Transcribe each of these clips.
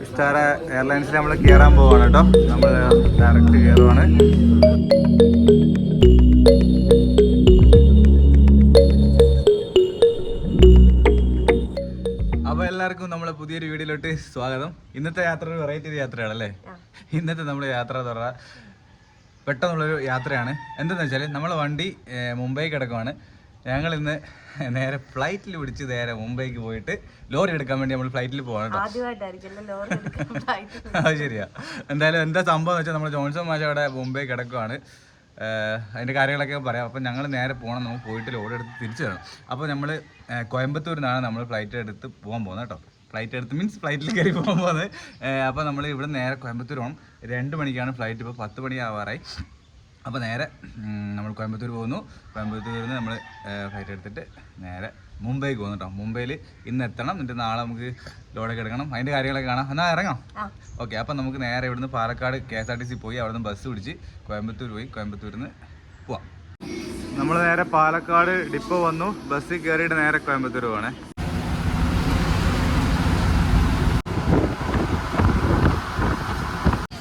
വിസ്താര എയർലൈൻസിൽ നമ്മൾ കയറാൻ പോവാണ് കേട്ടോ. നമ്മൾ ഡയറക്റ്റ് കയറുവാണ് അപ്പോൾ എല്ലാവർക്കും നമ്മളെ പുതിയൊരു വീഡിയോയിലോട്ട് സ്വാഗതം. ഇന്നത്തെ യാത്ര ഒരു വെറൈറ്റി യാത്രയാണ് അല്ലേ? ഇന്നത്തെ നമ്മുടെ യാത്ര പറഞ്ഞാൽ പെട്ടെന്നുള്ളൊരു യാത്രയാണ്. എന്തെന്ന് വെച്ചാൽ നമ്മളെ വണ്ടി മുംബൈ കിടക്കുവാണ്. ഞങ്ങൾ ഇന്ന് നേരെ ഫ്ലൈറ്റിൽ പിടിച്ച് നേരെ മുംബൈക്ക് പോയിട്ട് ലോറി എടുക്കാൻ വേണ്ടി നമ്മൾ ഫ്ലൈറ്റിൽ പോകണം. അത് ശരിയാ. എന്തായാലും എന്താ സംഭവം വെച്ചാൽ നമ്മൾ ജോൺസൺ മാഷ അവിടെ മുംബൈ കിടക്കുവാണ്. അതിന്റെ കാര്യങ്ങളൊക്കെ പറയാം. അപ്പം ഞങ്ങൾ നേരെ പോകണം നമുക്ക് പോയിട്ട് ലോഡ് എടുത്ത് തിരിച്ചു വരണം. അപ്പോൾ നമ്മൾ കോയമ്പത്തൂരിൽ നിന്നാണ് നമ്മൾ ഫ്ലൈറ്റ് എടുത്ത് പോകാൻ പോകുന്നത് കേട്ടോ ഫ്ലൈറ്റ് എടുത്ത് മീൻസ് ഫ്ലൈറ്റിൽ കയറി പോകാൻ പോകുന്നത്. അപ്പോൾ നമ്മൾ ഇവിടെ നേരെ കോയമ്പത്തൂർ പോകണം രണ്ട് മണിക്കാണ് ഫ്ലൈറ്റ് ഇപ്പോൾ പത്ത് മണി ആവാറായി. അപ്പോൾ നേരെ നമ്മൾ കോയമ്പത്തൂർ പോകുന്നു. കോയമ്പത്തൂരിൽ നിന്ന് നമ്മൾ ഫ്ലൈറ്റ് എടുത്തിട്ട് നേരെ മുംബൈക്ക് പോകുന്നു കേട്ടോ മുംബൈയിൽ ഇന്ന് എത്തണം. എന്നിട്ട് നാളെ നമുക്ക് ലോഡൊക്കെ എടുക്കണം. അതിന്റെ കാര്യങ്ങളൊക്കെ കാണാം. എന്നാൽ ഇറങ്ങാം. ഓക്കെ അപ്പം നമുക്ക് നേരെ ഇവിടുന്ന് Palakkad K S R T C പോയി അവിടുന്ന് ബസ് പിടിച്ച് കോയമ്പത്തൂർ പോയി കോയമ്പത്തൂരിൽ നിന്ന് പോവാം. നമ്മൾ നേരെ പാലക്കാട് ഡിപ്പോ വന്നു. ബസ്സിൽ കയറിയിട്ട് നേരെ കോയമ്പത്തൂർ പോകണേ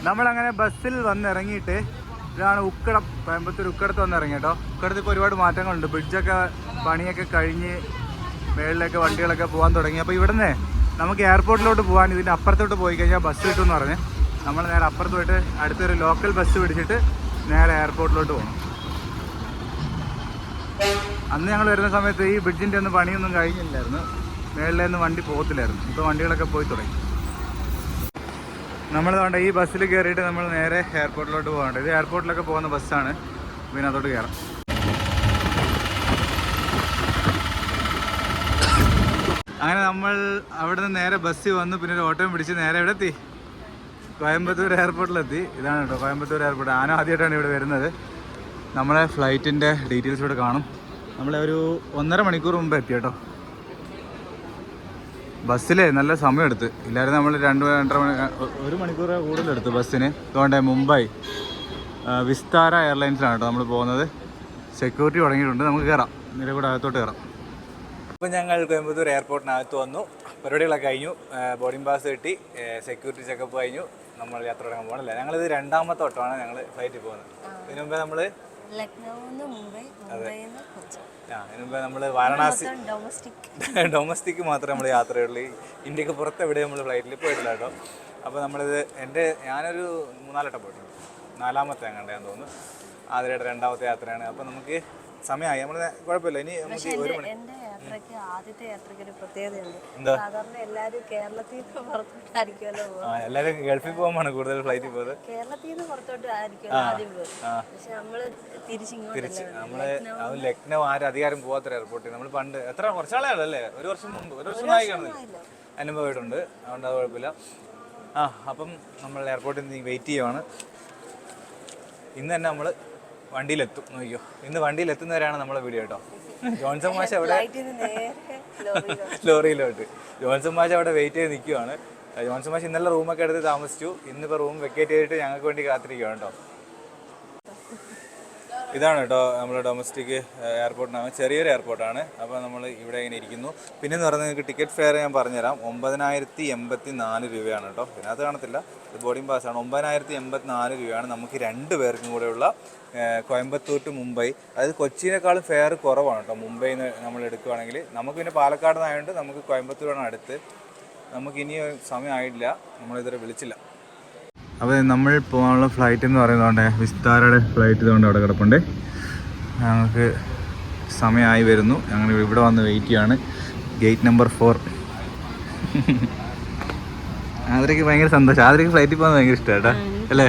നമ്മളങ്ങനെ ബസ്സിൽ വന്ന് ഇറങ്ങിയിട്ട് ഇതാണ് ഉക്കടം കോയമ്പത്തൂർ ഉക്കടത്ത് വന്ന് ഇറങ്ങി കേട്ടോ ഉക്കടത്ത് ഇപ്പോൾ ഒരുപാട് മാറ്റങ്ങളുണ്ട്. ബ്രിഡ്ജൊക്കെ പണിയൊക്കെ കഴിഞ്ഞ് മേളിലൊക്കെ വണ്ടികളൊക്കെ പോകാൻ തുടങ്ങി. അപ്പോൾ ഇവിടുന്ന് നമുക്ക് എയർപോർട്ടിലോട്ട് പോകാൻ ഇതിന്റെ അപ്പുറത്തോട്ട് പോയി കഴിഞ്ഞാൽ ബസ് കിട്ടുമെന്ന് പറഞ്ഞ്. നമ്മൾ നേരെ അപ്പുറത്ത് പോയിട്ട് അടുത്തൊരു ലോക്കൽ ബസ് പിടിച്ചിട്ട് നേരെ എയർപോർട്ടിലോട്ട് പോകണം അന്ന് ഞങ്ങൾ വരുന്ന സമയത്ത് ഈ ബ്രിഡ്ജിന്റെ ഒന്നും പണിയൊന്നും കഴിഞ്ഞില്ലായിരുന്നു. മേളിലൊന്നും വണ്ടി പോകത്തില്ലായിരുന്നു. ഇപ്പോൾ വണ്ടികളൊക്കെ പോയി തുടങ്ങി. നമ്മൾ വേണ്ട ഈ ബസ്സിൽ കയറിയിട്ട് നമ്മൾ നേരെ എയർപോർട്ടിലോട്ട് പോകണ്ട ഇത് എയർപോർട്ടിലൊക്കെ പോകുന്ന ബസ്സാണ്. പിന്നെ അതോട്ട് കയറാം. അങ്ങനെ നമ്മൾ അവിടെ നിന്ന് നേരെ ബസ്സിൽ വന്ന്. പിന്നെ ഒരു ഓട്ടോയും പിടിച്ച് നേരെ ഇവിടെ എത്തി. കോയമ്പത്തൂർ എയർപോർട്ടിലെത്തി ഇതാണ് കേട്ടോ കോയമ്പത്തൂർ എയർപോർട്ട് ആന ആദ്യമായിട്ടാണ് ഇവിടെ വരുന്നത്. നമ്മളെ ഫ്ലൈറ്റിന്റെ ഡീറ്റെയിൽസ് ഇവിടെ കാണും. നമ്മളെ ഒരു ഒന്നര മണിക്കൂർ മുമ്പ് എത്തി കേട്ടോ. ബസ്സിലേ നല്ല സമയം എടുത്ത് ഇല്ലായിരുന്നു നമ്മൾ രണ്ട് രണ്ടര മണി ഒരു മണിക്കൂർ കൂടുതലെടുത്ത് ബസ്സിന്. അതുകൊണ്ട് മുംബൈ വിസ്താര എയർലൈൻസിലാണ് കേട്ടോ നമ്മൾ പോകുന്നത്. സെക്യൂരിറ്റി തുടങ്ങിയിട്ടുണ്ട്. നമുക്ക് കയറാം ഇതിന്റെ കൂടെ അകത്തോട്ട് കയറാം ഇപ്പം ഞങ്ങൾ കോയമ്പത്തൂർ എയർപോർട്ടിനകത്ത് വന്നു. പരിപാടികളൊക്കെ കഴിഞ്ഞു. ബോർഡിംഗ് പാസ് കിട്ടി. സെക്യൂരിറ്റി ചെക്കപ്പ് കഴിഞ്ഞു. നമ്മൾ യാത്ര തുടങ്ങാൻ പോകണല്ലേ? ഞങ്ങളിത് രണ്ടാമത്തെ ഓട്ടമാണ് ഞങ്ങൾ ഫ്ലൈറ്റിൽ പോകുന്നത്. ഇതിനു മുമ്പേ നമ്മൾ ലക്നൌന്ന് മുംബൈ നമ്മൾ വാരണാസി ഡൊമസ്റ്റിക് ഡൊമസ്റ്റിക് മാത്രമേ നമ്മൾ യാത്രയുള്ളൂ. ഇന്ത്യയ്ക്ക് പുറത്ത് എവിടെ നമ്മൾ ഫ്ലൈറ്റിൽ പോയിട്ടില്ല കേട്ടോ. അപ്പോൾ നമ്മളിത് എന്റെ ഞാനൊരു മൂന്നാലട്ടം പോയിട്ടുണ്ട്. നാലാമത്തെ അങ്ങോട്ട് ഞാൻ തോന്നുന്നു. ആദ്യമായിട്ട് രണ്ടാമത്തെ യാത്രയാണ്. അപ്പോൾ നമുക്ക് സമയമായി. നമ്മൾ കുഴപ്പമില്ല. ഇനി നമുക്ക് ഒരു മണി യാത്രയ്ക്ക് ആദ്യത്തെ യാത്രയ്ക്ക് ഒരു പ്രത്യേകതയുണ്ട് സാധാരണ എല്ലാവരും കേരളത്തിൽ നിന്ന് പുറത്തോട്ടായിരിക്കുമല്ലോ എല്ലാവരും ഗൾഫിൽ പോകുമ്പോൾ കൂടുതൽ ഫ്ലൈറ്റിൽ പോകുന്നത്? കേരളത്തിൽ നിന്ന് പുറത്തോട്ട് ആയിരിക്കുമല്ലോ ആദ്യം പോകുന്നത്. പക്ഷെ നമ്മൾ തിരിച്ചിങ്ങോട്ടല്ലേ നമ്മൾ അത് ലക്നൗ ആരും അധികാരം പോവാത്ത എയർപോർട്ടിൽ നമ്മൾ പണ്ട് എത്ര കുറച്ചാളേ അല്ലേ ഒരു വർഷം മുമ്പ് ഒരു വർഷമായി കാണുന്നില്ല അനുഭവമായിട്ടുണ്ട്. അതുകൊണ്ട് അത് കുഴപ്പമില്ല. ആ അപ്പം നമ്മൾ എയർപോർട്ടിൽ നിന്ന് വെയിറ്റ് ചെയ്യുവാണ്. ഇന്ന് തന്നെ നമ്മൾ വണ്ടിയിലെത്തും. നോക്കിയോ ഇന്ന് വണ്ടിയിലെത്തുന്നവരാണ് നമ്മളെ വീഡിയോ കേട്ടോ ജോൺസൺ മാഷ് അവിടെ ലോറിയിലോട്ട്. ജോൺസൺ മാഷ് അവിടെ വെയിറ്റ് ചെയ്ത് നിൽക്കുവാണ് ജോൺസൺ മാഷ് ഇന്നലെ റൂമൊക്കെ എടുത്ത് താമസിച്ചു. ഇന്നിപ്പോൾ റൂം വെക്കേറ്റ് ചെയ്തിട്ട് ഞങ്ങൾക്ക് വേണ്ടി കാത്തിരിക്കുകയാണ് കേട്ടോ ഇതാണ് കേട്ടോ നമ്മുടെ ഡൊമസ്റ്റിക് എയർപോർട്ടിനാണ് ചെറിയൊരു എയർപോർട്ടാണ് അപ്പോൾ നമ്മൾ ഇവിടെ ഇങ്ങനെ ഇരിക്കുന്നു. പിന്നെ എന്ന് പറഞ്ഞാൽ നിങ്ങൾക്ക് ടിക്കറ്റ് ഫെയർ ഞാൻ പറഞ്ഞുതരാം. ഒമ്പതിനായിരത്തി എൺപത്തി നാല് രൂപയാണ് കേട്ടോ അത് കാണത്തില്ല. ഇത് ബോർഡിംഗ് പാസ്സാണ് ഒമ്പതിനായിരത്തി എൺപത്തി നാല് രൂപയാണ് നമുക്ക് രണ്ട് പേർക്കും കൂടെയുള്ള കോയമ്പത്തൂർ ടു മുംബൈ. അതായത് കൊച്ചിയിനേക്കാളും ഫെയർ കുറവാണ് കേട്ടോ മുംബൈയിൽ നിന്ന് നമ്മൾ എടുക്കുകയാണെങ്കിൽ നമുക്ക് പിന്നെ പാലക്കാട് നിന്നായതുകൊണ്ട് നമുക്ക് കോയമ്പത്തൂരാണ് അടുത്ത്. നമുക്ക് ഇനി സമയമായിട്ടില്ല നമ്മളിതുവരെ വിളിച്ചില്ല. അപ്പോൾ നമ്മൾ പോകാനുള്ള ഫ്ലൈറ്റ് എന്ന് പറയുന്നതുകൊണ്ട് വിസ്താരയുടെ ഫ്ലൈറ്റ് ഇതുകൊണ്ട് അവിടെ കിടപ്പുണ്ട്. ഞങ്ങൾക്ക് സമയമായി വരുന്നു. ഞങ്ങൾ ഇവിടെ വന്ന് വെയിറ്റ് ചെയ്യാണ്. ഗേറ്റ് നമ്പർ ഫോർ ആതിരയ്ക്ക് ഭയങ്കര സന്തോഷം. ആതിരയ്ക്ക് ഫ്ലൈറ്റിൽ പോകുന്നത് ഭയങ്കര ഇഷ്ടമാണ് കേട്ടോ അല്ലേ?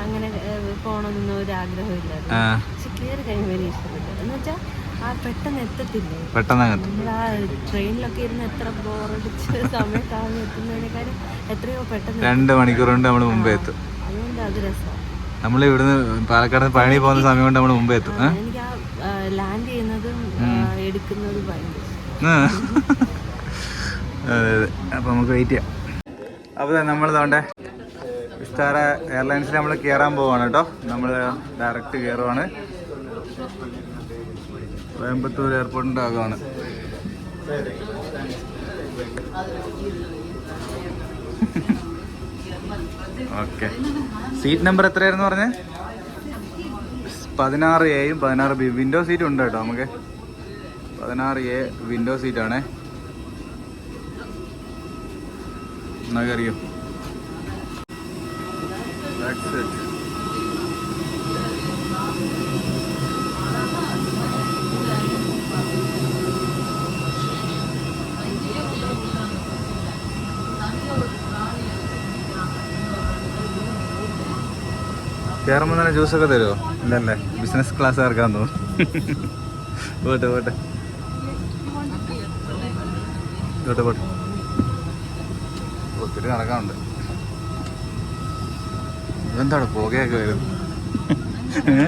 അങ്ങനെ ഏഹ്, പോകണമെന്നൊന്നും ഒരു ആഗ്രഹമില്ലായിരുന്നു ആ. പക്ഷെ കയറി കഴിയുമ്പോൾ എനിക്ക് ഇഷ്ടപ്പെട്ടു. എന്ന് വെച്ചാൽ ആ പെട്ടെന്ന് എത്തത്തില്ലേ? പെട്ടെന്ന് നമ്മൾ ആ ട്രെയിനിലൊക്കെ ഇരുന്ന് എത്ര ബോറടിച്ച എത്തുന്നതിനേക്കാളും എത്രയോ പെട്ടെന്ന് രണ്ട് മണിക്കൂർ കൊണ്ട് നമ്മൾ മുമ്പേ എത്തും. അതുകൊണ്ട് അത് രസമാണ് നമ്മൾ ഇവിടുന്ന് പാലക്കാട് പഴനി പോകുന്ന സമയം കൊണ്ട് നമ്മൾ മുമ്പേ എത്തും. എനിക്ക് ആ ലാൻഡ് ചെയ്യുന്നതും എടുക്കുന്നതും ഭയങ്കര. അതെ അതെ. അപ്പോൾ നമുക്ക് വെയിറ്റ് ചെയ്യാം. അപ്പോൾ നമ്മൾ ഇതാണ്ടേ വിസ്താര എയർലൈൻസിൽ നമ്മൾ കയറാൻ പോവാണ് കേട്ടോ നമ്മൾ ഡയറക്റ്റ് കയറുവാണ് കോയമ്പത്തൂർ എയർപോർട്ടിന്റെ ഭാഗമാണ്. ഓക്കെ. സീറ്റ് നമ്പർ എത്രയായിരുന്നു പറഞ്ഞേ? പതിനാറ് എയും പതിനാറ് ബി വിൻഡോ സീറ്റ് ഉണ്ട് കേട്ടോ നമുക്ക്. പതിനാറ് എ വിൻഡോ സീറ്റാണേ കയറിയോ? That's. കയറുമ്പോൾ തന്നെ ജ്യൂസൊക്കെ തരുമോ ഇല്ലല്ലേ? ബിസിനസ് ക്ലാസ് ഇറക്കാൻ തോന്നുന്നു. പോട്ടെ പോട്ടെ. പോട്ടെ പോട്ടെ. ഒത്തിരി നടക്കാനുണ്ട്. ഇതെന്താണ് പുകയൊക്കെ വരും ഏ?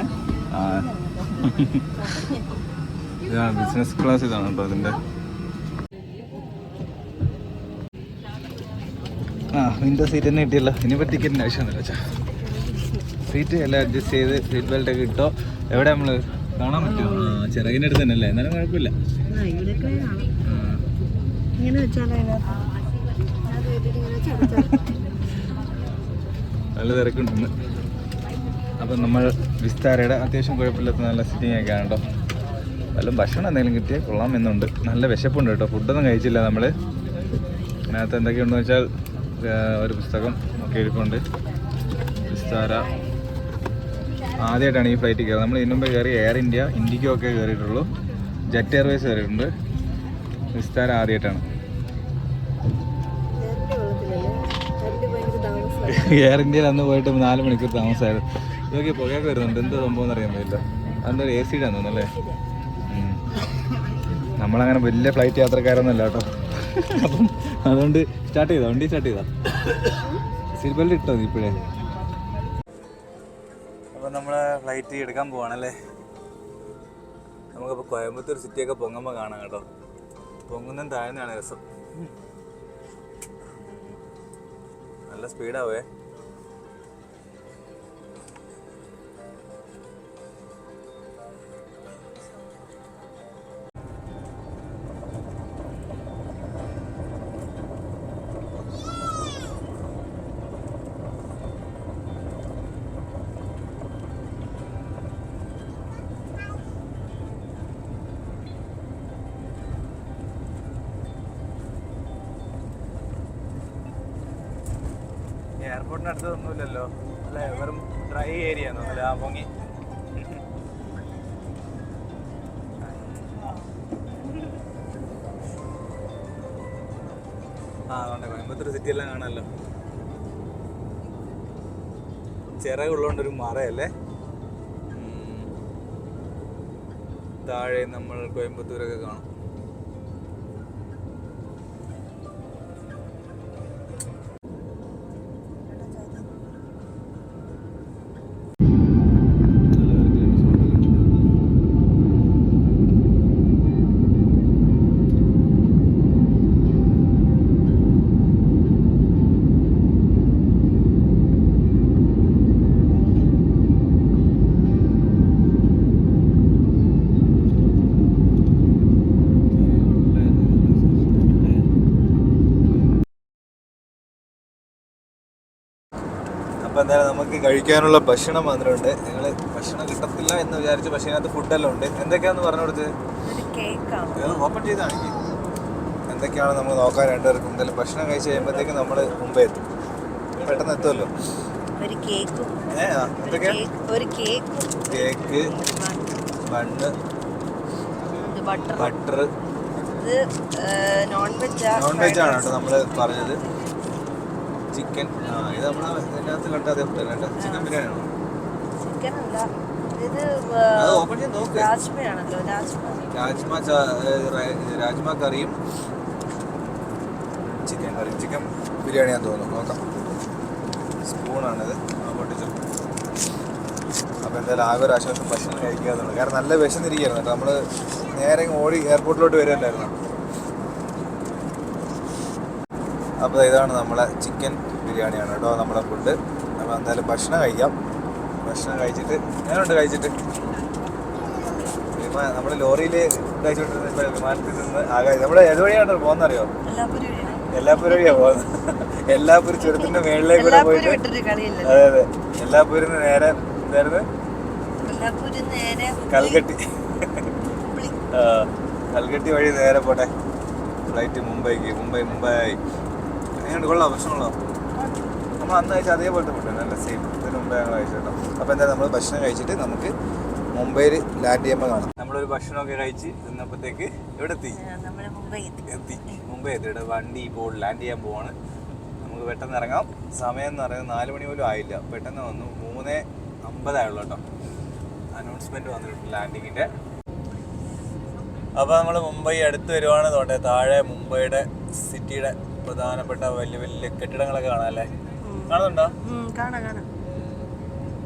ഇതാണ് ബിസിനസ് ക്ലാസ് ഇതാണ് കേട്ടോ അതിന്റെ. ആ വിൻഡോ സീറ്റ് തന്നെ കിട്ടിയല്ലോ. ഇനിയിപ്പോൾ ടിക്കറ്റിന്റെ ആവശ്യമൊന്നുമില്ല വെച്ചാ സീറ്റ് എല്ലാം അഡ്ജസ്റ്റ് ചെയ്ത് സീറ്റ് ബെൽറ്റ് ഒക്കെ ഇട്ടോ. എവിടെ നമ്മൾ കാണാൻ പറ്റുമോ? ആ ചിറകിന്റെ അടുത്ത് തന്നെ അല്ലേ എന്നാലും കുഴപ്പമില്ല. ഇങ്ങനെ വെച്ചാലോ അതിനകത്ത് അത് വെച്ചിട്ട് ഇങ്ങനെ ചടച്ചടച്ച് നല്ല തിരക്കുണ്ടെന്ന്. അപ്പം നമ്മൾ വിസ്താരയുടെ അത്യാവശ്യം കുഴപ്പമില്ലാത്ത നല്ല സിറ്റിംഗ് ഒക്കെ ആണ് കേട്ടോ. വല്ലതും ഭക്ഷണം എന്തെങ്കിലും കിട്ടിയാൽ കൊള്ളാം എന്നുണ്ട്. നല്ല വിശപ്പുണ്ട് കേട്ടോ. ഫുഡൊന്നും കഴിച്ചില്ല നമ്മൾ അതിനകത്ത് എന്തൊക്കെയുണ്ടെന്ന് വെച്ചാൽ ഒരു പുസ്തകം ഒക്കെ ഇരിപ്പുണ്ട് വിസ്താര. ആദ്യമായിട്ടാണ് ഈ ഫ്ലൈറ്റ് കയറുന്നത്. നമ്മൾ ഇതിനു കയറി എയർ ഇന്ത്യ ഇൻഡിക്കോ ഒക്കെ കയറിയിട്ടുള്ളൂ. ജെറ്റ് എയർവേസ് കയറിയിട്ടുണ്ട്. വിസ്താര ആദ്യമായിട്ടാണ്. എയർ ഇന്ത്യയിൽ അന്ന് പോയിട്ട് നാല് മണിക്കൂർ താമസമായിരുന്നു. ഇതൊക്കെ പുകയൊക്കെ വരുന്നുണ്ട്. എന്താ സംഭവം എന്ന് അറിയാൻ പറ്റില്ല. അതെന്തൊരു എ സിയുടെ തോന്നുന്നല്ലേ അല്ലേ? നമ്മളങ്ങനെ വലിയ ഫ്ലൈറ്റ് യാത്രക്കാരൊന്നുമല്ല കേട്ടോ. അപ്പം അതുകൊണ്ട് സ്റ്റാർട്ട് ചെയ്താ? വണ്ടി സ്റ്റാർട്ട് ചെയ്താ? സീറ്റ് ബെൽറ്റ് ഇട്ടോ ഇപ്പോഴേ? അപ്പം നമ്മൾ ഫ്ലൈറ്റ് എടുക്കാൻ പോവാണല്ലേ? നമുക്കപ്പോൾ കോയമ്പത്തൂർ സിറ്റിയൊക്കെ പൊങ്ങുമ്പോൾ കാണാം കേട്ടോ. പൊങ്ങുന്നതും താഴ്ന്നതാണ് രസം. നല്ല സ്പീഡാവേ കോയമ്പത്തൂർ സിറ്റി എല്ലാം കാണാമല്ലോ ചിറകുള്ളതുകൊണ്ട് ഒരു മറയല്ലേ താഴെ നമ്മൾ കോയമ്പത്തൂരൊക്കെ കാണും. നമുക്ക് കഴിക്കാനുള്ള ഭക്ഷണം വന്നിട്ടുണ്ട് ഞങ്ങൾ ഭക്ഷണം കിട്ടത്തില്ല എന്ന് വിചാരിച്ച് പക്ഷേ അതിനകത്ത് ഫുഡെല്ലാം ഉണ്ട്. എന്തൊക്കെയാന്ന് പറഞ്ഞു കൊടുത്ത്? ഒരു കേക്കാണ് ഓപ്പൺ ചെയ്താണെങ്കിൽ എന്തൊക്കെയാണ് നമ്മൾ നോക്കാൻ രണ്ടുപേർക്കും? എന്തായാലും ഭക്ഷണം കഴിച്ച് കഴിയുമ്പോഴത്തേക്ക് നമ്മൾ മുമ്പേ എത്തും. പെട്ടെന്ന് എത്തുമല്ലോ? ഒരു കേക്കും cake bun butter butter non veg non veg ആണ് കേട്ടോ നമ്മൾ പറഞ്ഞത്. ചിക്കൻ ആ ഇത് നമ്മൾ അതിനകത്ത് കണ്ട അതേ കേട്ടോ. ചിക്കൻ ബിരിയാണി ആണോ? ചിക്കൻ അല്ല ഇത് അത് ഓപ്പൺ ചെയ്ത് നോക്ക്. രാജ്മയാണല്ലോ രാജ്മ. രാജ്മ രാജ്മ കറിയും ചിക്കൻ കറിയും. ചിക്കൻ ബിരിയാണിയാന്ന് തോന്നുന്നു. നോക്കാം. സ്പൂണാണിത്. പൊട്ടിച്ചു. അപ്പോൾ എന്തായാലും ആകെ ഒരു ആശ്വാസം ഭക്ഷണം കഴിക്കാതുള്ളൂ കാരണം നല്ല വിശന്നിരിക്കുകയായിരുന്നു കേട്ടോ. നമ്മൾ നേരെ ഓടി എയർപോർട്ടിലോട്ട് വരുമല്ലായിരുന്നു അപ്പോൾ ഇതാണ് നമ്മളെ ചിക്കൻ ബിരിയാണിയാണ് കേട്ടോ നമ്മളെ ഫുഡ് നമ്മൾ എന്തായാലും ഭക്ഷണം കഴിക്കാം. ഭക്ഷണം കഴിച്ചിട്ട് ഞാനുണ്ട് കഴിച്ചിട്ട്? നമ്മൾ ലോറിയിൽ കഴിച്ചിട്ട് വിമാനത്തിൽ നിന്ന് ആകാശം നമ്മുടെ ഏത് വഴിയാണ് പോകുന്നറിയോ? എല്ലാപ്പൂര് വഴിയാ പോകുന്നത്. എല്ലാപ്പൂർ ചുരത്തിന്റെ മേളിലേക്ക് കൂടെ പോയിട്ട് അതെ അതെ. എല്ലാപ്പൂരിന്ന് നേരെ എന്തായിരുന്നു? എല്ലാപ്പൂരും കൽക്കട്ടി കൽക്കട്ടി വഴി നേരെ പോട്ടെ. ഫ്ലൈറ്റ് മുംബൈക്ക് മുംബൈ മുംബൈ. എങ്ങനെ കൊള്ളാം. പ്രശ്നമുള്ളോ നമ്മൾ അന്ന് കഴിച്ച അതേപോലത്തെ ഫുഡ് നല്ല സെയിം ഇതിന് മുമ്പേ ഞങ്ങൾ കഴിച്ചിട്ടോ അപ്പോൾ എന്തായാലും നമ്മൾ ഭക്ഷണം കഴിച്ചിട്ട് നമുക്ക് മുംബൈയിൽ ലാൻഡ് ചെയ്യുമ്പോൾ കാണാം. നമ്മളൊരു ഭക്ഷണമൊക്കെ കഴിച്ച് നിന്നപ്പോഴത്തേക്ക് ഇവിടെ എത്തി. എത്തി. മുംബൈ എത്തി. ഇവിടെ വണ്ടി ഇപ്പോൾ ലാൻഡ് ചെയ്യാൻ പോവാണ്. നമുക്ക് പെട്ടെന്ന് ഇറങ്ങാം. സമയം എന്ന് പറയുന്നത് നാല് മണി പോലും ആയില്ല. പെട്ടെന്ന് വന്നു. മൂന്ന് അമ്പതായുള്ളൂ കേട്ടോ. അനൗൺസ്മെന്റ് വന്നിട്ടുണ്ട് ലാൻഡിങ്ങിന്റെ അപ്പോൾ നമ്മൾ മുംബൈ അടുത്ത് വരുവാണ്. തോട്ടെ താഴെ മുംബൈയുടെ സിറ്റിയുടെ പ്രധാനപ്പെട്ട വലിയ വലിയ കെട്ടിടങ്ങളൊക്കെ കാണാം അല്ലേ കാണുന്നുണ്ടോ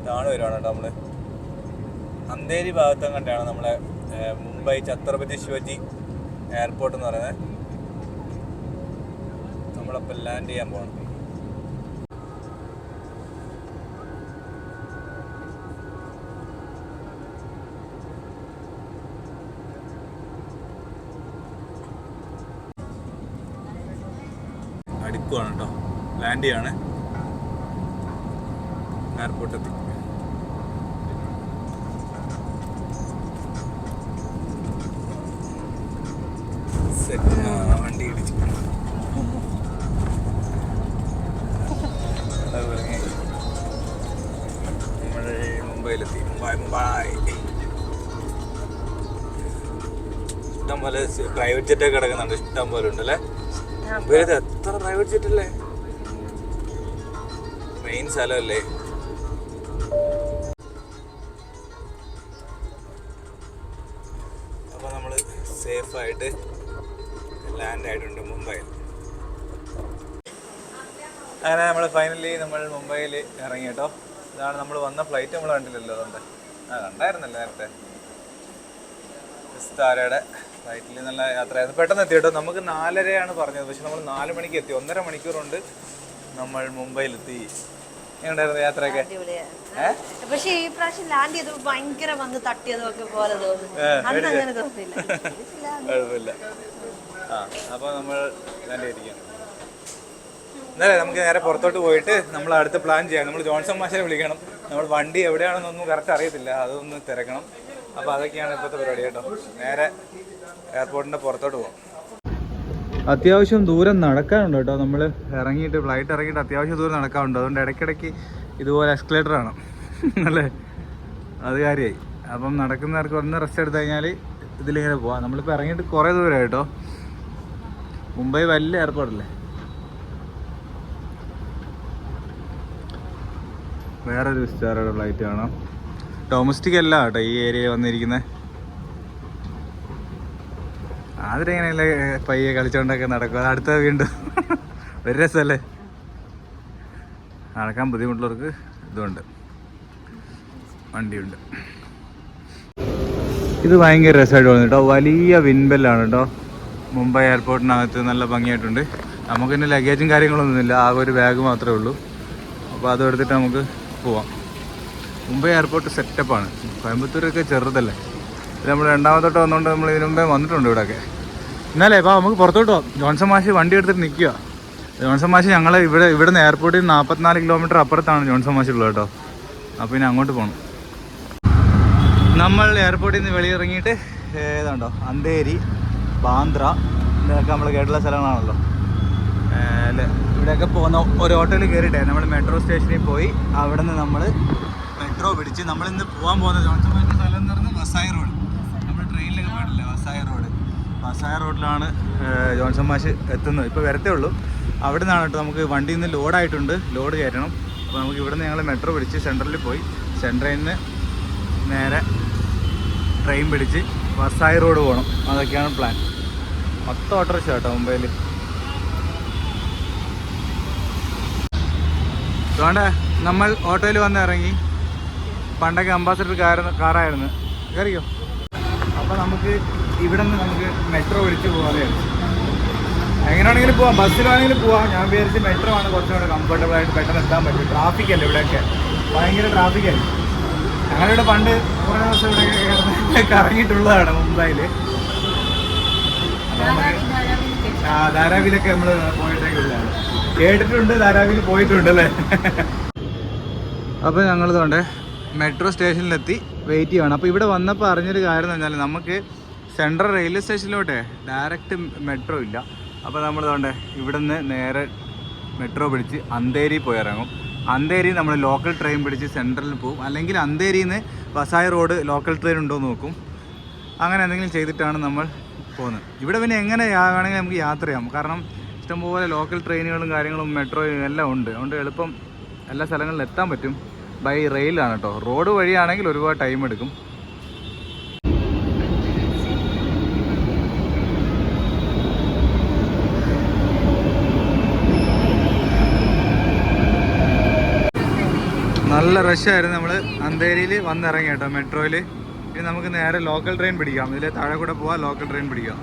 താണു വരുവാണ് കേട്ടോ നമ്മൾ. അന്തേരി ഭാഗത്തും കണ്ടാണ് നമ്മളെ മുംബൈ ഛത്രപതി ശിവജി എയർപോർട്ട് എന്ന് പറയുന്നത്. നമ്മളപ്പോൾ ലാൻഡ് ചെയ്യാൻ പോകണം അടുക്കുവാണ് കേട്ടോ. ലാൻഡ് ചെയ്യാണ്. എയർപോർട്ടെത്തി വണ്ടി ഇടിച്ചു. മുംബൈയിലെത്തി. മുംബൈ മുംബൈ. ഇഷ്ടം പോലെ പ്രൈവറ്റ് ജെറ്റ് ഒക്കെ കിടക്കുന്നുണ്ട്. ഇഷ്ടം പോലെ ഉണ്ട് പ്രൈവറ്റ് ജെറ്റ് അല്ലേ മെയിൻ സ്ഥലമല്ലേ? അപ്പോൾ നമ്മൾ സേഫായിട്ട് ലാൻഡ് ആയിട്ടുണ്ട് മുംബൈയിൽ. അങ്ങനെ നമ്മൾ ഫൈനലി നമ്മൾ മുംബൈയിൽ ഇറങ്ങി കേട്ടോ. ഇതാണ് നമ്മൾ വന്ന ഫ്ലൈറ്റ് നമ്മൾ കണ്ടില്ലല്ലോ അതുകൊണ്ട്. ആ കണ്ടായിരുന്നല്ലോ നേരത്തെ. വിസ്താരയുടെ ഫ്ലൈറ്റിൽ നല്ല യാത്രയായിരുന്നു. പെട്ടെന്ന് എത്തി കേട്ടോ നമുക്ക് നാലരയാണ് പറഞ്ഞത്. പക്ഷെ നമ്മൾ നാല് മണിക്ക് എത്തി. ഒന്നര മണിക്കൂർ കൊണ്ട് നമ്മൾ മുംബൈയിലെത്തി. എങ്ങനെയായിരുന്നു യാത്രയൊക്കെ? പക്ഷെ ഈ പ്രാവശ്യം ലാൻഡ് ചെയ്തപ്പോ ഭയങ്കര വന്ന് തട്ടിയതും ഒക്കെ പോലെ കുഴപ്പമില്ല. ആ അപ്പോൾ നമ്മൾ ലാൻഡ് ചെയ്തിരിക്കുകയാണ്. എന്നാലേ നമുക്ക് നേരെ പുറത്തോട്ട് പോയിട്ട് നമ്മൾ അടുത്ത പ്ലാൻ ചെയ്യാം. നമ്മൾ ജോൺസൺ മാഷെ വിളിക്കണം. നമ്മൾ വണ്ടി എവിടെയാണെന്നൊന്നും കറക്റ്റ് അറിയത്തില്ല. അതൊന്ന് തിരക്കണം. അപ്പോൾ അതൊക്കെയാണ് ഇപ്പോഴത്തെ പരിപാടി കേട്ടോ. നേരെ എയർപോർട്ടിന്റെ പുറത്തോട്ട് പോകാം അത്യാവശ്യം ദൂരം നടക്കാനുണ്ട് കേട്ടോ. നമ്മൾ ഇറങ്ങിയിട്ട് ഫ്ലൈറ്റ് ഇറങ്ങിയിട്ട് അത്യാവശ്യം ദൂരം നടക്കാനുണ്ട്. അതുകൊണ്ട് ഇടയ്ക്കിടയ്ക്ക് ഇതുപോലെ എസ്കലേറ്റർ ആണ് അല്ലേ? അത് കാര്യമായി അപ്പം നടക്കുന്നവർക്ക് ഒന്ന് റെസ്റ്റ് എടുത്തു കഴിഞ്ഞാൽ ഇതിലിങ്ങനെ പോവാം. നമ്മളിപ്പോൾ ഇറങ്ങിയിട്ട് കുറേ ദൂരം കേട്ടോ. മുംബൈ വലിയ എയർപോർട്ടല്ലേ വേറൊരു സ്റ്റാറുടെ ഫ്ലൈറ്റ് കാണാം. ഡൊമസ്റ്റിക് അല്ല കേട്ടോ ഈ ഏരിയയിൽ വന്നിരിക്കുന്നത് അതിലെങ്ങനെയല്ലേ പയ്യെ കളിച്ചോണ്ടൊക്കെ നടക്കും അത് അടുത്ത വീണ്ടും. ഒരു രസമല്ലേ നടക്കാൻ ബുദ്ധിമുട്ടുള്ളവർക്ക് ഇതുണ്ട്. വണ്ടിയുണ്ട്. ഇത് ഭയങ്കര രസമായിട്ട് തോന്നി കേട്ടോ. വലിയ വിൻബെല്ലാണ് കേട്ടോ. മുംബൈ എയർപോർട്ടിനകത്ത് നല്ല ഭംഗിയായിട്ടുണ്ട്. നമുക്ക് ലഗേജും കാര്യങ്ങളൊന്നുമില്ല. ആകെ ഒരു ബാഗ് മാത്രമേ ഉള്ളൂ. അപ്പോൾ അത് എടുത്തിട്ട് നമുക്ക് പോവാം. മുംബൈ എയർപോർട്ട് സെറ്റപ്പാണ് കോയമ്പത്തൂരൊക്കെ ചെറുതല്ലേ. ഇത് നമ്മൾ രണ്ടാമത്തോട്ട് വന്നുകൊണ്ട് നമ്മൾ ഇതിനു മുമ്പേ വന്നിട്ടുണ്ട് ഇവിടെയൊക്കെ എന്നാലേ ഇപ്പോൾ നമുക്ക് പുറത്തോട്ട് പോകാം ജോൺസൺ മാഷി വണ്ടി എടുത്തിട്ട് നിൽക്കുക ജോൺസൺ മാഷി ഞങ്ങൾ ഇവിടെ ഇവിടെ നിന്ന് എയർപോർട്ടിൽ നിന്ന് നാൽപ്പത്തിനാല് കിലോമീറ്റർ അപ്പുറത്താണ് ജോൺസൺ മാഷി ഉള്ളത് കേട്ടോ. അപ്പോൾ ഇനി അങ്ങോട്ട് പോകണം നമ്മൾ എയർപോർട്ടിൽ നിന്ന് വെളിയിറങ്ങിയിട്ട് ഏതാണ്ടോ അന്തേരി ബാന്ദ്ര ഇതൊക്കെ നമ്മൾ കേട്ടുള്ള സ്ഥലങ്ങളാണല്ലോ. ഇവിടെയൊക്കെ പോകുന്ന ഒരു ഹോട്ടലിൽ കയറിയിട്ടേ. നമ്മൾ മെട്രോ സ്റ്റേഷനിൽ പോയി അവിടെ നിന്ന് നമ്മൾ മെട്രോ പിടിച്ച് നമ്മൾ ഇന്ന് പോകാൻ പോകുന്ന ജോൺസൺ മാഷിന്റെ സ്ഥലം എന്ന് പറയുന്നത് വസായി റോഡ്. നമ്മൾ ട്രെയിനിലൊക്കെ പോയിട്ടില്ല? വസായി റോഡ്. വസായ റോഡിലാണ് ജോൺസൺ മാഷ് എത്തുന്നത്. ഇപ്പോൾ വരത്തേ ഉള്ളൂ. അവിടെ നിന്നാണ് കേട്ടോ നമുക്ക് വണ്ടിയിൽ നിന്ന് ലോഡായിട്ടുണ്ട്. ലോഡ് കയറ്റണം. അപ്പോൾ നമുക്ക് ഇവിടെ നിന്ന് ഞങ്ങൾ മെട്രോ പിടിച്ച് സെൻട്രലിൽ പോയി. സെൻട്രലിൽ നിന്ന് നേരെ ട്രെയിൻ പിടിച്ച് വസായി റോഡ് പോകണം അതൊക്കെയാണ് പ്ലാൻ മൊത്തം ഓട്ടോറിക്ഷ കേട്ടോ മുംബൈയിൽ അതുകൊണ്ട് നമ്മൾ ഓട്ടോയിൽ വന്ന് ഇറങ്ങി. പണ്ടൊക്കെ അംബാസഡർ കാറായിരുന്നു. കയറിയോ അപ്പോൾ നമുക്ക് ഇവിടെ നിന്ന് നമുക്ക് മെട്രോ വിളിച്ച് പോകാതെ എങ്ങനെയാണെങ്കിലും പോവാം. ബസ്സിലാണെങ്കിലും പോവാം. ഞാൻ വിചാരിച്ച് മെട്രോ ആണ് കുറച്ചുകൂടെ കംഫർട്ടബിൾ ആയിട്ട് പെട്ടെന്ന് എത്താൻ പറ്റും. ട്രാഫിക് അല്ലേ ഇവിടെയൊക്കെ? ഭയങ്കര ട്രാഫിക് അല്ലേ? ഞങ്ങളിവിടെ പണ്ട് കുറേ ദിവസം ഇവിടെ കറങ്ങിയിട്ടുള്ളതാണ് മുംബൈയിൽ ആ ധാരാവിലൊക്കെ നമ്മൾ പോയിട്ടേക്കുള്ളതാണ് കേട്ടിട്ടുണ്ട് ധാരാവിൽ പോയിട്ടുണ്ട് അല്ലേ? അപ്പോൾ ഞങ്ങൾ ഇതുകൊണ്ട് മെട്രോ സ്റ്റേഷനിലെത്തി വെയിറ്റ് ചെയ്യണം അപ്പോൾ ഇവിടെ വന്നപ്പോൾ അറിഞ്ഞൊരു കാര്യം എന്ന് പറഞ്ഞാൽ നമുക്ക് സെൻട്രൽ റെയിൽവേ സ്റ്റേഷനിലോട്ടെ ഡയറക്റ്റ് മെട്രോ ഇല്ല. അപ്പോൾ നമ്മൾ ഇതുകൊണ്ട് ഇവിടെ നിന്ന് നേരെ മെട്രോ പിടിച്ച് അന്തേരി പോയി ഇറങ്ങും. അന്തേരി നമ്മൾ ലോക്കൽ ട്രെയിൻ പിടിച്ച് സെൻട്രലിൽ പോകും അല്ലെങ്കിൽ അന്തേരിയിൽ നിന്ന് വസായി റോഡ് ലോക്കൽ ട്രെയിൻ ഉണ്ടോ എന്ന് നോക്കും. അങ്ങനെ എന്തെങ്കിലും ചെയ്തിട്ടാണ് നമ്മൾ പോകുന്നത് ഇവിടെ പിന്നെ എങ്ങനെ വേണമെങ്കിൽ നമുക്ക് യാത്ര ചെയ്യാം. കാരണം ഇഷ്ടംപോലെ ലോക്കൽ ട്രെയിനുകളും കാര്യങ്ങളും മെട്രോയും എല്ലാം ഉണ്ട്. അതുകൊണ്ട് എളുപ്പം എല്ലാ സ്ഥലങ്ങളിലും എത്താൻ പറ്റും. ബൈ റെയിലാണ് കേട്ടോ റോഡ് വഴിയാണെങ്കിൽ ഒരുപാട് ടൈം എടുക്കും. നല്ല റഷായിരുന്നു നമ്മൾ അന്തേരിയിൽ വന്നിറങ്ങി കേട്ടോ മെട്രോയിൽ ഇനി നമുക്ക് നേരെ ലോക്കൽ ട്രെയിൻ പിടിക്കാം. ഇതിലെ താഴെ കൂടെ പോവാം ലോക്കൽ ട്രെയിൻ പിടിക്കാം.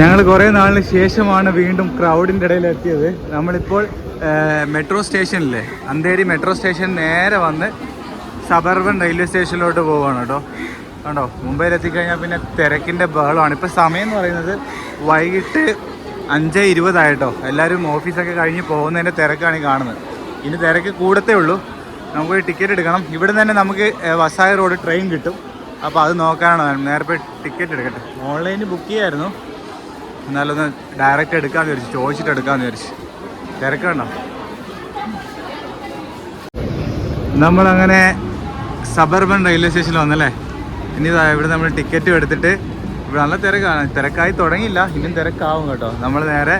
ഞങ്ങൾ കുറേ നാളിന് ശേഷമാണ് വീണ്ടും ക്രൗഡിന്റെ ഇടയിൽ എത്തിയത് നമ്മളിപ്പോൾ മെട്രോ സ്റ്റേഷനിലെ അന്തേരി മെട്രോ സ്റ്റേഷൻ നേരെ വന്ന് സബർബൻ റെയിൽവേ സ്റ്റേഷനിലോട്ട് പോവുകയാണ് കേട്ടോ. കണ്ടോ? മുംബൈയിൽ എത്തിക്കഴിഞ്ഞാൽ പിന്നെ തിരക്കിന്റെ ബഹളമാണ്. ഇപ്പോൾ സമയം എന്ന് പറയുന്നത് വൈകിട്ട് അഞ്ച് ഇരുപതായിട്ടോ. എല്ലാവരും ഓഫീസൊക്കെ കഴിഞ്ഞ് പോകുന്നതിന്റെ തിരക്കാണ് കാണുന്നത്. ഇനി തിരക്ക് കൂടത്തേ ഉള്ളൂ. നമുക്ക് ടിക്കറ്റ് എടുക്കണം. ഇവിടെ തന്നെ നമുക്ക് വസായ റോഡ് ട്രെയിൻ കിട്ടും. അപ്പോൾ അത് നോക്കാനാണ്. നേരെ ടിക്കറ്റ് എടുക്കട്ടെ. ഓൺലൈനിൽ ബുക്ക് ചെയ്യായിരുന്നു. എന്നാലൊന്ന് ഡയറക്റ്റ് എടുക്കാമെന്ന് വിചാരിച്ചു ചോദിച്ചിട്ട് എടുക്കാമെന്ന് വിചാരിച്ചു. തിരക്കണ്ടോ നമ്മളങ്ങനെ സബർബൻ റെയിൽവേ സ്റ്റേഷനിൽ വന്നല്ലേ? ഇനി ഇവിടെ നമ്മൾ ടിക്കറ്റും എടുത്തിട്ട് ഇവിടെ നല്ല തിരക്കാണ്. തിരക്കായി തുടങ്ങിയില്ല. ഇനിയും തിരക്കാവും കേട്ടോ. നമ്മൾ നേരെ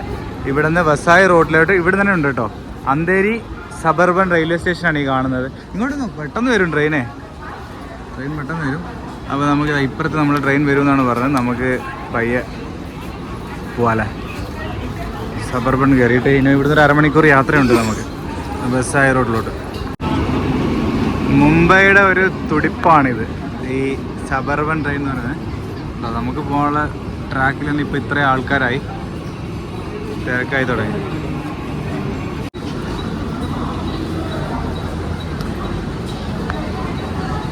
ഇവിടെ നിന്ന് വസായി റോഡിലോട്ട് ഇവിടെ തന്നെ ഉണ്ട് കേട്ടോ. അന്തേരി സബർബൻ റെയിൽവേ സ്റ്റേഷനാണ് ഈ കാണുന്നത്. ഇങ്ങോട്ട് പെട്ടെന്ന് വരും ട്രെയിനേ ട്രെയിൻ പെട്ടെന്ന് വരും. അപ്പോൾ നമുക്ക് ഇപ്പുറത്ത് നമ്മൾ ട്രെയിൻ വരുമെന്നാണ് പറഞ്ഞത്. നമുക്ക് പയ്യെ പോവാല്ലേ? സബർബൻ കയറിയിട്ട് ഇനി ഇവിടുന്ന് ഒരു അരമണിക്കൂർ യാത്രയുണ്ട് നമുക്ക്. ബസ്സായ റോഡിലോട്ട്. മുംബൈയുടെ ഒരു തുടിപ്പാണിത്. ഈ സബർബൻ ട്രെയിൻ എന്ന് പറയുന്നത്. അപ്പോൾ നമുക്ക് പോകാനുള്ള ട്രാക്കിൽ നിന്ന് ഇപ്പോൾ ഇത്രയും ആൾക്കാരായി. തിരക്കായി തുടങ്ങി.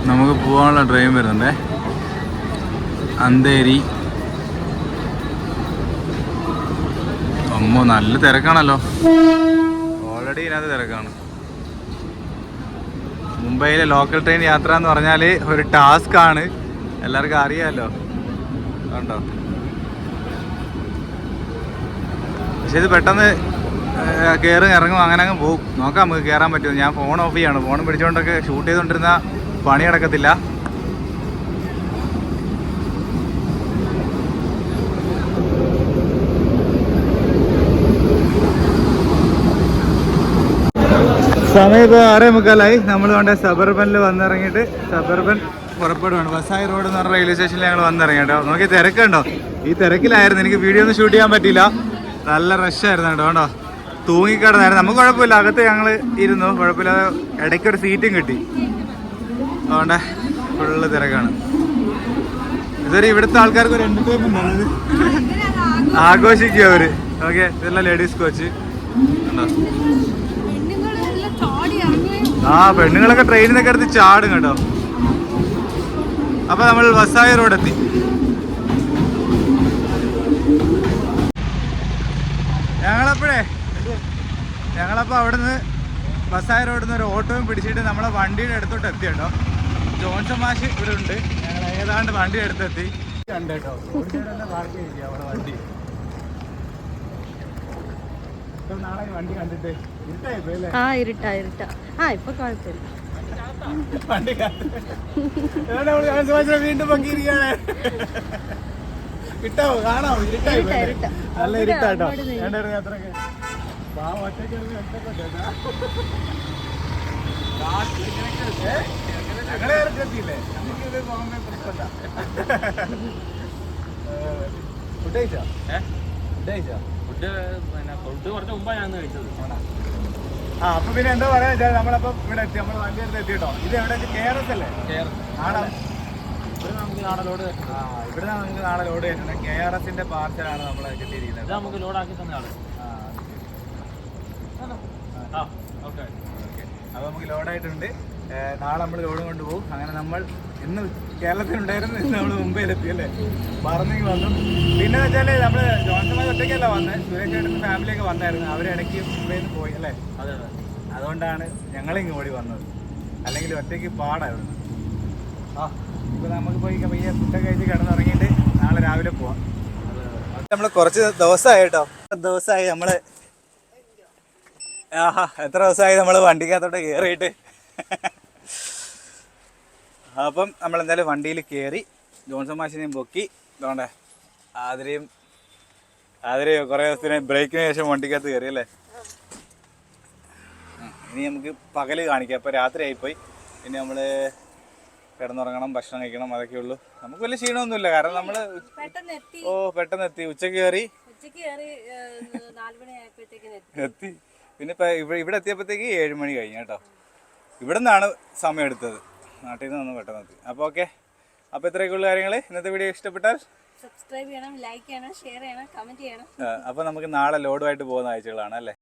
നമുക്ക് പോകാനുള്ള ട്രെയിൻ വരുന്നുണ്ടേ. അന്തേരി അമ്മോ നല്ല തിരക്കാണല്ലോ. ഓൾറെഡി ഇതിനകത്ത് തിരക്കാണ്. മുംബൈയിലെ ലോക്കൽ ട്രെയിൻ യാത്ര എന്ന് പറഞ്ഞാൽ ഒരു ടാസ്ക് ആണ്. എല്ലാവർക്കും അറിയാമല്ലോ കണ്ടോ? പക്ഷെ ഇത് പെട്ടെന്ന് കയറും ഇറങ്ങും അങ്ങനെ അങ്ങ് പോകും നോക്കാം നമുക്ക് കയറാൻ പറ്റുമോ? ഞാൻ ഫോൺ ഓഫ് ചെയ്യാണ്. ഫോൺ പിടിച്ചുകൊണ്ടൊക്കെ ഷൂട്ട് ചെയ്തുകൊണ്ടിരുന്ന പണി നടക്കത്തില്ല. സമയം ഇപ്പോൾ ആറേ മുക്കാലായി. നമ്മൾ വേണ്ട സബർബനിൽ വന്നിറങ്ങിയിട്ട് സബർബൻ പുറപ്പെടുവാണ്. വസായി റോഡ് എന്ന് പറഞ്ഞ റെയിൽവേ സ്റ്റേഷനിൽ ഞങ്ങൾ വന്നിറങ്ങി കേട്ടോ നോക്കി തിരക്കുണ്ടോ? ഈ തിരക്കിലായിരുന്നു. എനിക്ക് വീഡിയോ ഒന്നും ഷൂട്ട് ചെയ്യാൻ പറ്റിയില്ല. നല്ല റഷായിരുന്നു കേട്ടോ. കണ്ടോ? തൂങ്ങിക്കിടന്നായിരുന്നു. നമുക്ക് കുഴപ്പമില്ല. അകത്ത് ഞങ്ങൾ ഇരുന്നു. കുഴപ്പമില്ലാതെ ഇടയ്ക്ക് ഒരു സീറ്റും കിട്ടി. അതുകൊണ്ട് ഫുള്ള് തിരക്കാണ്. ഇതൊരു ഇവിടുത്തെ ആൾക്കാർക്ക് ഒരു ആണ് ഇത്. ആഘോഷിക്കുക അവർ. ഓക്കെ ഇതെല്ലാം ലേഡീസ് കോച്ച് ഇറങ്ങി ആ പെണ്ണുങ്ങളൊക്കെ ട്രെയിനിൽ നിന്നൊക്കെ എടുത്ത് ചാടും കേട്ടോ. അപ്പൊ നമ്മൾ വസായ റോഡ് എത്തി ഞങ്ങളപ്പോഴേ ഞങ്ങളപ്പോ അവിടുന്ന് വസായ റോഡിൽ നിന്ന് ഒരു ഓട്ടോയും പിടിച്ചിട്ട് നമ്മളെ വണ്ടിയുടെ അടുത്തോട്ട് എത്തി കേട്ടോ. ജോൺസൺ മാഷ് ഇവിടെ ഉണ്ട്. ഞങ്ങൾ ഏതാണ്ട് വണ്ടി അടുത്തെത്തി. കണ്ടു കേട്ടോ. പാർക്ക് ചെയ്യില്ല അവിടെ വണ്ടി ഇപ്പൊ നാളെ ഈ വണ്ടി കണ്ടിട്ട് ഇരുട്ടായി പോയി അല്ലേ ആ ഇരുട്ടാ ഇരുട്ടാ. ആ ഇപ്പൊ കുഴപ്പമില്ല. വണ്ടി പങ്കിരിക്കാണ് കിട്ടാവോ കാണാവോ? ഇരുട്ടായി. നല്ല ഇരുട്ടാട്ടോ? ഞങ്ങളെ നമുക്കിത് പോകുന്ന പ്രശ്നമില്ല. ഫുഡ് കഴിച്ചോ? ഫുഡ് കഴിച്ചോ? ഫുഡ് പിന്നെ ഫുഡ് കുറച്ച് മുമ്പാണ് ഞാൻ കഴിച്ചത്. ആ അപ്പൊ പിന്നെ എന്താ പറയാ വെച്ചാൽ നമ്മളപ്പം ഇവിടെ എത്തി നമ്മൾ വണ്ടി എടുത്ത് എത്തിയിട്ടോ? ഇത് എവിടെ? കെ ആർ എസ് അല്ലേ? ഇവിടെ നമുക്ക് നാടലോട് ആ ഇവിടെ നമുക്ക് നാളെ ലോഡ് ചെയ്യുന്നത് കെ ആർ നമ്മൾ പാർസലാണ് നമ്മളെ ഇത് കിട്ടിയിരിക്കുന്നത് നമുക്ക് ലോഡാക്കി തന്ന ആൾ ആ, ഓക്കെ. അപ്പൊ നമുക്ക് ലോഡായിട്ടുണ്ട് നാളെ നമ്മൾ ലോഡ് കൊണ്ടുപോകും. അങ്ങനെ നമ്മൾ ഇന്ന് കേരളത്തിലുണ്ടായിരുന്നു ഇന്ന് നമ്മൾ മുംബൈയിലെത്തി അല്ലേ? പറഞ്ഞെങ്കിൽ വന്നു. പിന്നെ വെച്ചാൽ നമ്മൾ ജോൺസൺ ഒറ്റയ്ക്കല്ല വന്നത് സുരേഷ് ഫാമിലിയൊക്കെ വന്നായിരുന്നു. അവരിടയ്ക്ക് മുംബൈയിൽ നിന്ന് പോയി അല്ലേ? അതെ അതെ. അതുകൊണ്ടാണ് ഞങ്ങളിങ്ങ് ഓടി വന്നത്. അല്ലെങ്കിൽ ഒറ്റയ്ക്ക് പാടായിരുന്നു. ആ ഇപ്പോൾ നമുക്ക് പോയി പയ്യെ ഫുഡൊക്കെ കഴിച്ച് കിടന്നിറങ്ങിയിട്ട് നാളെ രാവിലെ പോവാം. നമ്മൾ കുറച്ച് ദിവസമായി കേട്ടോ. ദിവസമായി നമ്മൾ ആഹാ എത്ര ദിവസമായി നമ്മൾ വണ്ടിക്കകത്തോട്ട് കയറിയിട്ട് അപ്പം നമ്മൾ എന്തായാലും വണ്ടിയിൽ കയറി ജോൺസൺ മാഷിനെയും പൊക്കി ഇതുകൊണ്ടേ ആതിരയും ആതിരയോ കുറേ ദിവസത്തിന് ബ്രേക്കിന് ശേഷം വണ്ടിക്കകത്ത് കയറി അല്ലേ? ഇനി നമുക്ക് പകൽ കാണിക്കാം. അപ്പോൾ രാത്രി ആയിപ്പോയി. ഇനി നമ്മൾ കിടന്നുറങ്ങണം ഭക്ഷണം കഴിക്കണം അതൊക്കെ ഉള്ളൂ. നമുക്ക് വലിയ ക്ഷീണമൊന്നുമില്ല. കാരണം നമ്മൾ ഓ പെട്ടെന്ന് എത്തി. ഉച്ചയ്ക്ക് കയറി എത്തി. പിന്നെ ഇവിടെ ഇവിടെ എത്തിയപ്പോഴത്തേക്ക് ഏഴ് മണി കഴിഞ്ഞു കേട്ടോ. ഇവിടെ നിന്നാണ് സമയം എടുത്തത്. നാട്ടിൽ നിന്ന് വന്ന് പെട്ടെന്ന് എത്തി അപ്പോൾ ഓക്കെ അപ്പോൾ ഇത്രയൊക്കെയുള്ള കാര്യങ്ങൾ ഇന്നത്തെ വീഡിയോ ഇഷ്ടപ്പെട്ടാൽ സബ്സ്ക്രൈബ് ചെയ്യണം ലൈക്ക് ചെയ്യണം ഷെയർ ചെയ്യണം കമന്റ് ചെയ്യണം. അപ്പോൾ നമുക്ക് നാളെ ലോഡുമായിട്ട് പോകുന്ന ആഴ്ചകളാണ് അല്ലേ?